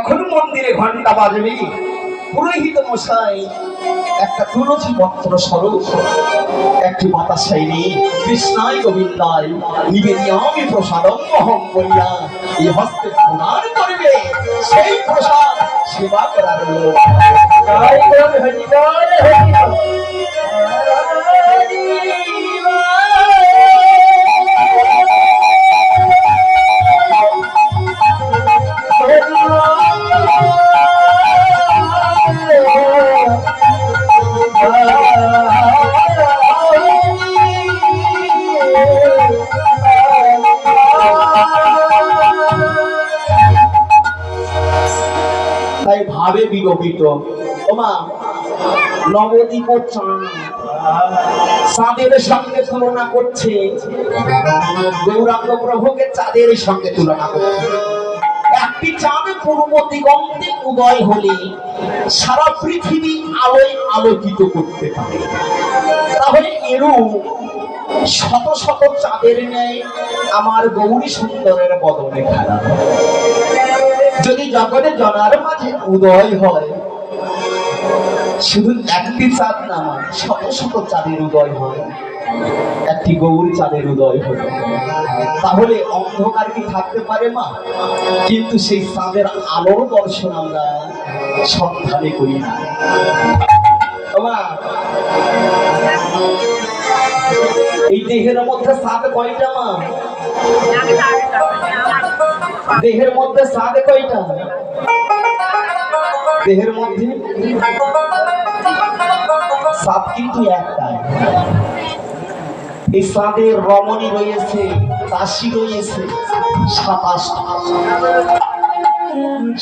যখন মন্দিরে ঘণ্টা বাজবে পুরোহিত মশাই, একটা তুলসী পত্র স্বরূপ, একটি বাতাসাই নিয়ে কৃষ্ণায় গোবিন্দায় নিবেদিয়ামি প্রসাদম অহম করিয়া। এই হস্তে প্রণাম করিবে। সেই প্রসাদ সেবা করার লোক। বিগপিত ওমা নবদ্বীপ চাঁদ চাঁদের সঙ্গে তুলনা করছে। গৌরাঙ্গ প্রভুকে চাঁদের সঙ্গে তুলনা করছে। একটি চাঁদ পূর্ব দিগন্তে উদয় হলে সারা পৃথিবী আলোয় আলোকিত করতে পারে। তাহলে এরূপ শত শত চাঁদের ন্যায় আমার গৌরী সুন্দরের বদলে খেলা যদি জগতে জনার মাঝে উদয় হয়, শুধু একটি চাঁদ না, শত শত চাঁদের উদয় হয়, একটি গৌরী চাঁদের উদয় হলো তাহলে অন্ধকার কি থাকতে পারে মা? কিন্তু সেই চাঁদের আলোর দর্শন আমরা সন্ধানে করি না। এই দেহের মধ্যে চাঁদ কয়টা মা? দেহের মধ্যে স্বাদ কয়টা? দেহের মধ্যে স্বাদ কিন্তু একটাই এই স্বাদের রমণী রয়েছে, দাসী রয়েছে, সাতাশটা।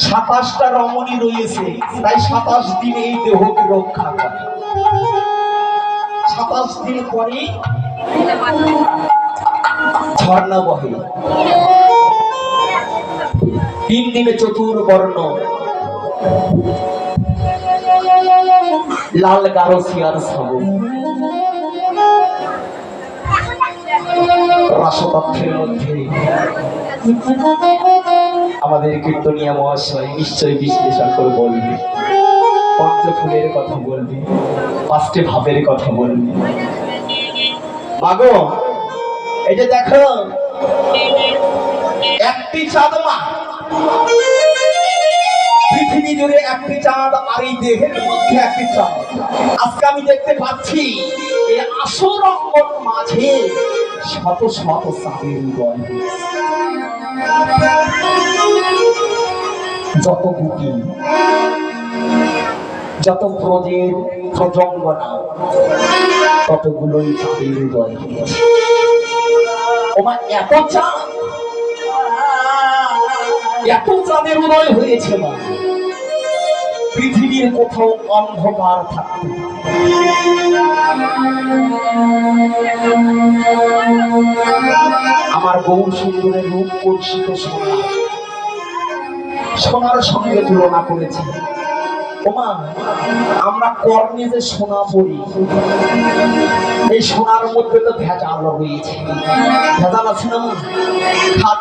সাতাশটা রমণী রয়েছে, তাই সাতাশ দিন এই দেহকে রক্ষা করে। সাতাশ দিন পরে ঝর্ণা বহে। তিন দিনে চতুর্বর্ণ লাল গারসিয়ার সব। রাসতত্ত্বের মধ্যে আমাদের কীর্তনিয়া মহাশয় নিশ্চয়ই বিশ্লেষণ করে বলবে। পঞ্চফুলের কথা বলবে, পাঁচটি ভাবের কথা বলবে। মাগো এটা দেখো, একটি চাঁদ মা। পৃথিবী জুড়ে একটি চাঁদ আর এই দেহের মধ্যে একটি চাঁদ আজকে আমি দেখতে পাচ্ছি, এই আসর অঙ্গন মাঝে শত শত চাঁদের উদয়। যত গুটি যত প্রজের প্রজঙ্গনা, ততগুলোই চাঁদের উদয় হয়েছে ওমা, এত চাঁদ এত চাঁদের উদয় হয়েছে মা। পৃথিবীর কোথাও অন্ধকার থাকতে না। আমার গৌর সুন্দরের রূপ কর্ষিত সোনা। সোনার সঙ্গে তুলনা করেছে। ওমা আমরা কর্ণে যে সোনা পড়ি, এই সোনার মধ্যে তো ভেজাল রয়েছে। ভেজাল আছে না মা?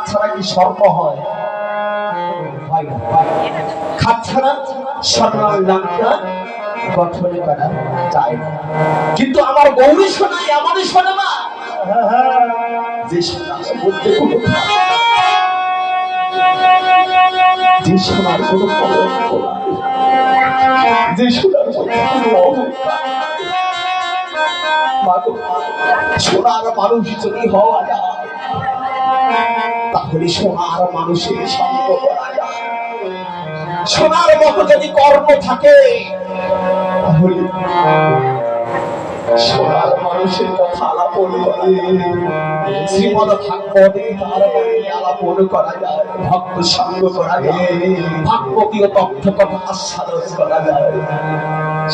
ছাড়া কি সর্প হয়? হয় না, হয় না। খাদ ছাড়া নামটা গঠনে করা যায়। না কিন্তু আমার গৌরী সোনা এমনই সোনা মা যে মধ্যে কোনো মানুষ যদি হওয়া যায় তাহলে সোনার মানুষের সঙ্গ করা সোনার মতো যদি কর্ম থাকে, তাহলে সোনার মানুষের কথা আলাপন করে। শ্রীমদ ভাগবতে তার আলাপন করা যায়, ভক্ত সঙ্গ করা যায়, ভাগবতীয় তথ্য কথা আস্বাদন করা যায়।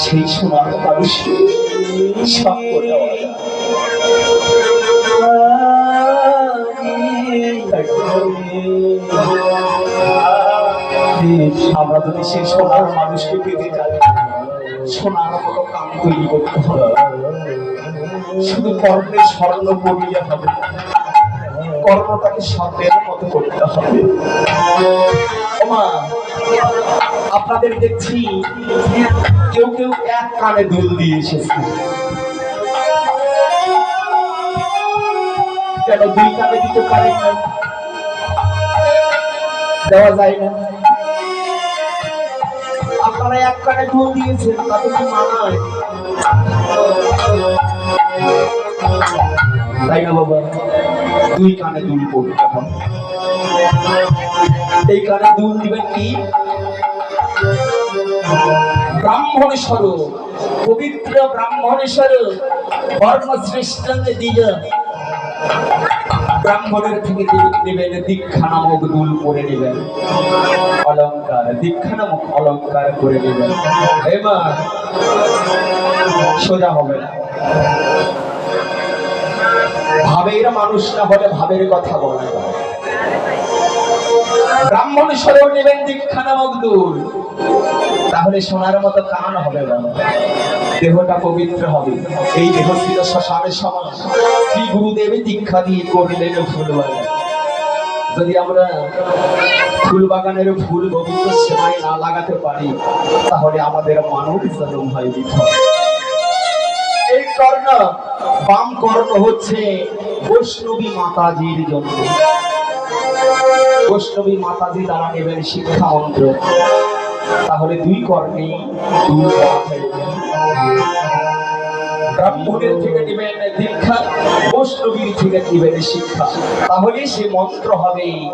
সেই সোনার মানুষকে সঙ্গ দেওয়া যায়। আমরা যদি সেই সোনার মানুষকে পেতে যাই, সোনার মতো কাম তৈরি করতে হবে। শুধু কর্মে স্বর্ণ পড়িয়ে হবে। কর্মটাকে স্বর্ণের মতো করতে হবে। আপনাদের দেখছি কেউ কেউ এক কানে দুল দিয়ে এসেছে। কেন দুই কানে দিতে পারেন না। দেওয়া যায় না। আপনারা এক কানে দুল দিয়েছেন তাতে কি মানায় তাই না বাবা? দুই কানে দুল পড়বে তখন এই কানে দুল দিবেন কি? ব্রাহ্মণেশ্বর পবিত্র ব্রাহ্মণেশ্বর বর্ণশ্রেষ্ঠ দিয়ে। ব্রাহ্মণের থেকে নেবেন, দীক্ষা নামক দুল করে নেবেন। অলঙ্কার, দীক্ষা নামক অলঙ্কার করে নেবেন। এবার সোজা হবে না। ভাবের মানুষ না হলে ভাবের কথা বলে ব্রাহ্মণ স্বরেও নেবেন, দীক্ষা নামক দুল তাহলে সোনার মতো কান হবে দেহটা পবিত্র হবে। এই দেহ ছিল শ্মশানের সমান শ্রী গুরুদেব দীক্ষা দিয়ে করলেন ফুল বাগান যদি আমরা ফুল বাগানের ফুল গোবিন্দ সেবায় না লাগাতে পারি, তাহলে আমাদের মানব জন্ম হয় এই কর্ণ, বাম কর্ণ হচ্ছে বৈষ্ণবী মাতাজির জন্য। বৈষ্ণবী মাতাজি দ্বারা নেবেন শিক্ষা মন্ত্র তাহলে দুই কর্ণে দুই। ব্রাহ্মণের থেকে নেবেন দীক্ষা বৈষ্ণবীর থেকে নেবেন শিক্ষা। তাহলে সে মন্ত্র হবে,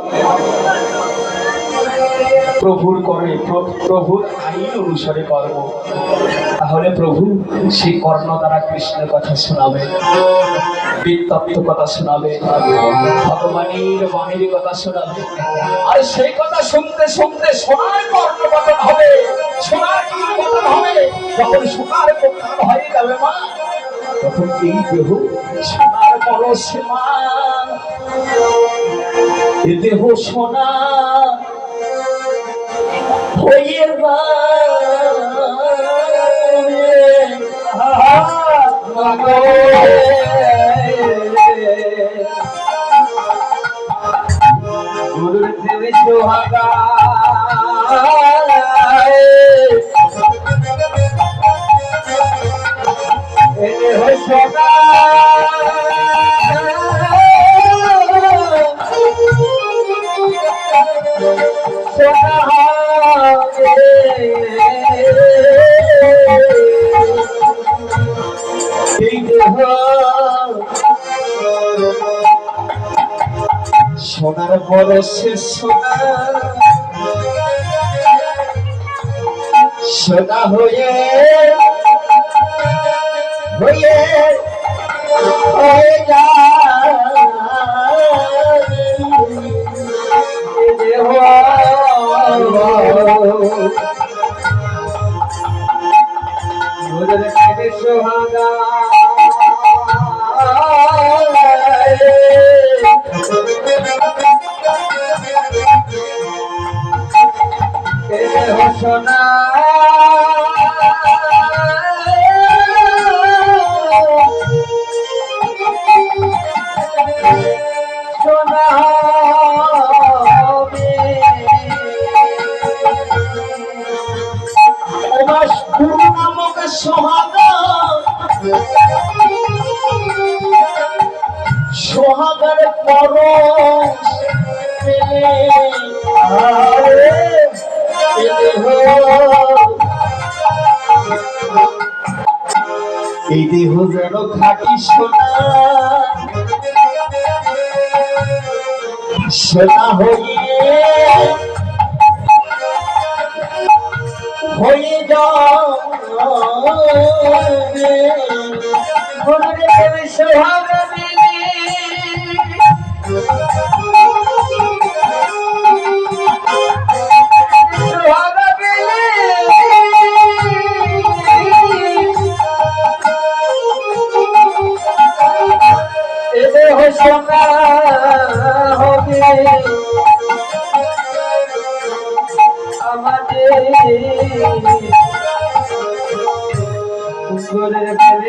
প্রভুর করে প্র- প্রভুর আইন অনুসারে কর্ম। তাহলে প্রভু সেই কর্ণ দ্বারা কৃষ্ণের কথা শোনাবে, বিতত্ত্ব কথা শোনাবে, ভগবানের বাণীর কথা শোনাবে। আর সেই কথা শুনতে শুনতে সোনার কর্ণ পতন হবে, সোনার কি পতন হবে। যখন সোনার পতন হয়ে যাবে মা তখন এই দেহ সীমা। এ দেহ সোনা। হয়ে গুরুর সোনার বড় সে সোনা। সোনা হয়ে হয়ে সোহাগা সোহাগার হো। এই দেহ যেন খাটি সোনা। সোনা হইয়ে হয়ে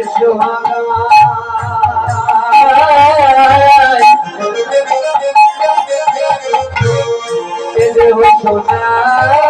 ঘরের পেলে সোহাগা সোনা